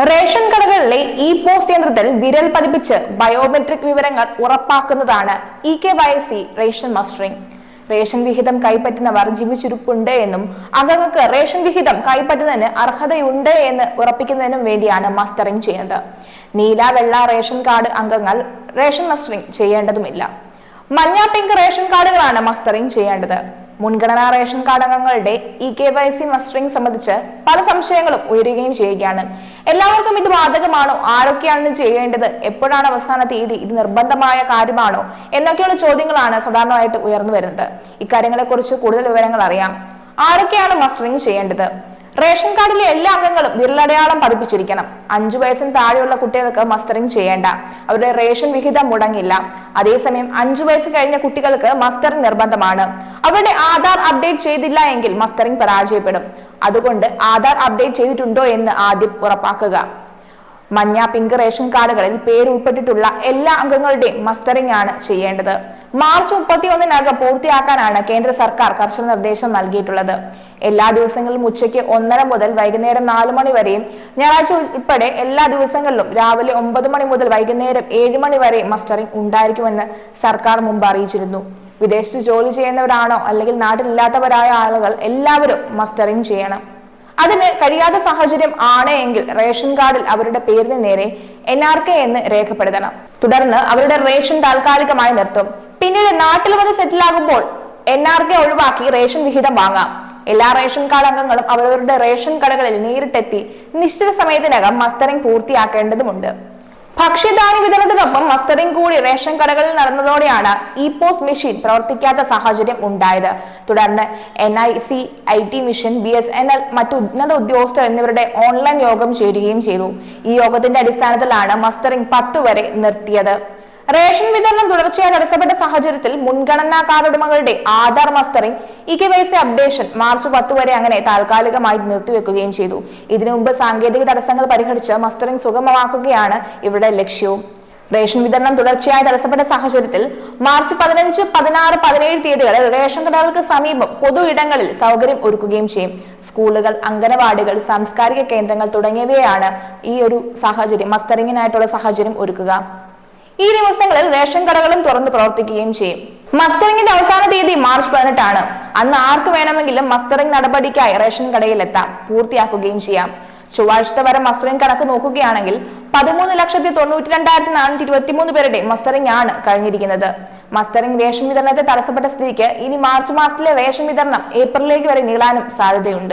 Ration കടകളിലെ E post യന്ത്രത്തിൽ വിരൽ പതിപ്പിച്ച് ബയോമെട്രിക് വിവരങ്ങൾ ഉറപ്പാക്കുന്നതാണ് E K Y C ration mustering. Ration വിഹിതം കൈപ്പറ്റുന്നവർ ജീവിച്ചിരിപ്പുണ്ട് എന്നും അംഗങ്ങൾക്ക് റേഷൻ വിഹിതം കൈപ്പറ്റുന്നതിന് അർഹതയുണ്ട് എന്ന് ഉറപ്പിക്കുന്നതിനും വേണ്ടിയാണ് മസ്റ്ററിംഗ് ചെയ്യുന്നത്. നീല വെള്ള റേഷൻ കാർഡ് അംഗങ്ങൾ റേഷൻ മസ്റ്ററിംഗ് ചെയ്യേണ്ടതുമില്ല. മഞ്ഞ പിങ്ക് റേഷൻ കാർഡുകളാണ് മസ്റ്ററിംഗ് ചെയ്യേണ്ടത്. മുൻഗണനാ റേഷൻ കാർഡ് അംഗങ്ങളുടെ E K Y C mustering സംബന്ധിച്ച് പല സംശയങ്ങളും ഉയരുകയും ചെയ്യുകയാണ്. എല്ലാവർക്കും ഇത് ബാധകമാണോ? ആരൊക്കെയാണ് ചെയ്യേണ്ടത്? എപ്പോഴാണ് അവസാന തീയതി? ഇത് നിർബന്ധമായ കാര്യമാണോ? എന്നൊക്കെയുള്ള ചോദ്യങ്ങളാണ് സാധാരണമായിട്ട് ഉയർന്നു വരുന്നത്. ഇക്കാര്യങ്ങളെ കുറിച്ച് കൂടുതൽ വിവരങ്ങൾ അറിയാം. ആരൊക്കെയാണ് മസ്റ്ററിംഗ് ചെയ്യേണ്ടത്? റേഷൻ കാർഡിലെ എല്ലാ അംഗങ്ങളും വിരലടയാളം പതിപ്പിച്ചിരിക്കണം അഞ്ചു വയസ്സിന് താഴെയുള്ള കുട്ടികൾക്ക് മസ്റ്ററിംഗ് ചെയ്യേണ്ട. അവരുടെ റേഷൻ വിഹിതം മുടങ്ങില്ല. അതേസമയം അഞ്ചു വയസ്സ് കഴിഞ്ഞ കുട്ടികൾക്ക് മസ്റ്ററിംഗ് നിർബന്ധമാണ്. അവരുടെ ആധാർ അപ്ഡേറ്റ് ചെയ്തില്ല എങ്കിൽ മസ്റ്ററിംഗ് പരാജയപ്പെടും. അതുകൊണ്ട് ആധാർ അപ്ഡേറ്റ് ചെയ്തിട്ടുണ്ടോ എന്ന് ആദ്യം ഉറപ്പാക്കുക. മഞ്ഞ പിങ്ക് റേഷൻ കാർഡുകളിൽ പേര് ഉൾപ്പെട്ടിട്ടുള്ള എല്ലാ അംഗങ്ങളുടെയും മസ്റ്ററിംഗ് ആണ് ചെയ്യേണ്ടത്. മാർച്ച് മുപ്പത്തി ഒന്നിനകം പൂർത്തിയാക്കാനാണ് കേന്ദ്ര സർക്കാർ കർശന നിർദ്ദേശം നൽകിയിട്ടുള്ളത്. എല്ലാ ദിവസങ്ങളിലും ഉച്ചയ്ക്ക് ഒന്നര മുതൽ വൈകുന്നേരം നാല് മണി വരെയും ഞായറാഴ്ച ഉൾപ്പെടെ എല്ലാ ദിവസങ്ങളിലും രാവിലെ ഒമ്പത് മണി മുതൽ വൈകുന്നേരം ഏഴ് മണി വരെ മസ്റ്ററിംഗ് ഉണ്ടായിരിക്കുമെന്ന് സർക്കാർ മുമ്പ് അറിയിച്ചിരുന്നു. വിദേശത്ത് ജോലി ചെയ്യുന്നവരാണോ അല്ലെങ്കിൽ നാട്ടിലില്ലാത്തവരായ ആളുകൾ എല്ലാവരും മസ്റ്ററിംഗ് ചെയ്യണം. അതിന് കഴിയാത്ത സാഹചര്യം ആണ് എങ്കിൽ റേഷൻ കാർഡിൽ അവരുടെ പേരിന് നേരെ എൻ ആർ കെ എന്ന് രേഖപ്പെടുത്തണം. തുടർന്ന് അവരുടെ റേഷൻ താൽക്കാലികമായി നിർത്തും. പിന്നീട് നാട്ടിൽ വന്ന് സെറ്റിൽ ആകുമ്പോൾ എൻ ആർ കെ ഒഴിവാക്കി റേഷൻ വിഹിതം വാങ്ങാം. എല്ലാ റേഷൻ കാർഡ് അംഗങ്ങളും അവരവരുടെ റേഷൻ കടകളിൽ നേരിട്ടെത്തി നിശ്ചിത സമയത്തിനകം മസ്റ്ററിംഗ് പൂർത്തിയാക്കേണ്ടതുണ്ട് ഭക്ഷ്യധാന്യ വിതരണത്തിനൊപ്പം മസ്റ്ററിംഗ് കൂടി റേഷൻ കടകളിൽ നടന്നതോടെയാണ് ഇ പോസ് മെഷീൻ പ്രവർത്തിക്കാത്ത സാഹചര്യം ഉണ്ടായത്. തുടർന്ന് N I C I T mission B S N L മറ്റു ഉന്നത ഉദ്യോഗസ്ഥർ എന്നിവരുടെ ഓൺലൈൻ യോഗം ചേരുകയും ചെയ്തു. ഈ യോഗത്തിന്റെ അടിസ്ഥാനത്തിലാണ് മസ്റ്ററിംഗ് പത്ത് വരെ നിർത്തിയത്. റേഷൻ വിതരണം തുടർച്ചയായി തടസ്സപ്പെട്ട സാഹചര്യത്തിൽ മുൻഗണനാ കാർഡ് ഉടമകളുടെ Aadhaar mustering E K Y C updation March പത്ത് വരെ അങ്ങനെ താൽക്കാലികമായി നിർത്തിവെക്കുകയും ചെയ്തു. ഇതിനു മുമ്പ് സാങ്കേതിക തടസ്സങ്ങൾ പരിഹരിച്ച് മസ്റ്ററിംഗ് സുഗമമാക്കുകയാണ് ഇവിടെ ലക്ഷ്യവും. റേഷൻ വിതരണം തുടർച്ചയായി തടസ്സപ്പെട്ട സാഹചര്യത്തിൽ മാർച്ച് പതിനഞ്ച് പതിനാറ് പതിനേഴ് തീയതികളിൽ റേഷൻ കടകൾക്ക് സമീപം പൊതു ഇടങ്ങളിൽ സൗകര്യം ഒരുക്കുകയും ചെയ്യും. സ്കൂളുകൾ അംഗനവാടികൾ സാംസ്കാരിക കേന്ദ്രങ്ങൾ തുടങ്ങിയവയാണ് ഈ ഒരു സാഹചര്യം മസ്റ്ററിംഗിനായിട്ടുള്ള സാഹചര്യം ഒരുക്കുക. ഈ ദിവസങ്ങളിൽ റേഷൻ കടകളും തുറന്ന് പ്രവർത്തിക്കുകയും ചെയ്യും. മസ്റ്ററിംഗിന്റെ അവസാന തീയതി മാർച്ച് പതിനെട്ടാണ്. അന്ന് ആർക്ക് വേണമെങ്കിലും മസ്റ്ററിംഗ് നടപടിക്കായി റേഷൻ കടയിൽ എത്താം പൂർത്തിയാക്കുകയും ചെയ്യാം. ചൊവ്വാഴ്ചത്തെ വരെ മസ്റ്ററിംഗ് കണക്ക് നോക്കുകയാണെങ്കിൽ പതിമൂന്ന് ലക്ഷത്തി തൊണ്ണൂറ്റി രണ്ടായിരത്തി നാനൂറ്റി ഇരുപത്തിമൂന്ന് പേരുടെ മസ്റ്ററിംഗ് ആണ് കഴിഞ്ഞിരിക്കുന്നത്. മസ്റ്ററിംഗ് റേഷൻ വിതരണത്തെ തടസ്സപ്പെട്ട സ്ഥിതിക്ക് ഇനി മാർച്ച് മാസത്തിലെ റേഷൻ വിതരണം ഏപ്രിലേക്ക് വരെ നീളാനും സാധ്യതയുണ്ട്.